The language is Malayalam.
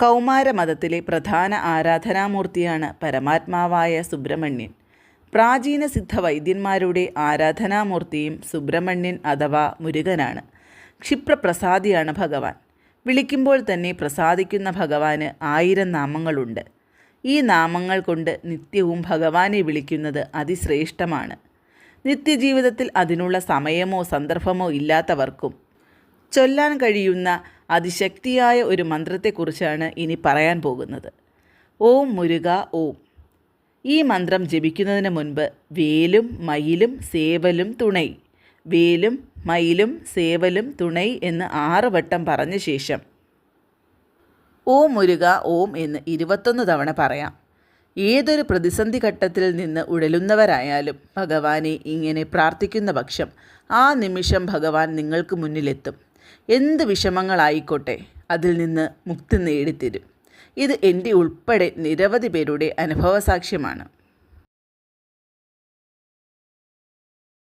കൗമാരമതത്തിലെ പ്രധാന ആരാധനാമൂർത്തിയാണ് പരമാത്മാവായ സുബ്രഹ്മണ്യൻ. പ്രാചീന സിദ്ധ വൈദ്യന്മാരുടെ ആരാധനാമൂർത്തിയും സുബ്രഹ്മണ്യൻ അഥവാ മുരുകനാണ്. ക്ഷിപ്രപ്രസാദിയാണ് ഭഗവാൻ. വിളിക്കുമ്പോൾ തന്നെ പ്രസാദിക്കുന്ന ഭഗവാന് ആയിരം നാമങ്ങളുണ്ട്. ഈ നാമങ്ങൾ കൊണ്ട് നിത്യവും ഭഗവാനെ വിളിക്കുന്നത് അതിശ്രേഷ്ഠമാണ്. നിത്യജീവിതത്തിൽ അതിനുള്ള സമയമോ സന്ദർഭമോ ഇല്ലാത്തവർക്കും ചൊല്ലാൻ കഴിയുന്ന അതിശക്തിയായ ഒരു മന്ത്രത്തെക്കുറിച്ചാണ് ഇനി പറയാൻ പോകുന്നത്. ഓം മുരുക ഓം. ഈ മന്ത്രം ജപിക്കുന്നതിന് മുൻപ് വേലും മയിലും സേവലും തുണൈ. വേലും മയിലും സേവലും തുണൈ എന്ന് ആറ് വട്ടം പറഞ്ഞ ശേഷം ഓം മുരുക ഓം എന്ന് ഇരുപത്തൊന്ന് തവണ പറയാം. ഏതൊരു പ്രതിസന്ധി ഘട്ടത്തിൽ നിന്ന് ഉഴലുന്നവരായാലും ഭഗവാനെ ഇങ്ങനെ പ്രാർത്ഥിക്കുന്ന പക്ഷം ആ നിമിഷം ഭഗവാൻ നിങ്ങൾക്ക് മുന്നിലെത്തും. എന്ത് വിഷമങ്ങളായിക്കോട്ടെ അതിൽ നിന്ന് മുക്തി നേടിത്തരും. ഇത് എന്റെ ഉൾപ്പെടെ നിരവധി പേരുടെ അനുഭവസാക്ഷ്യമാണ്.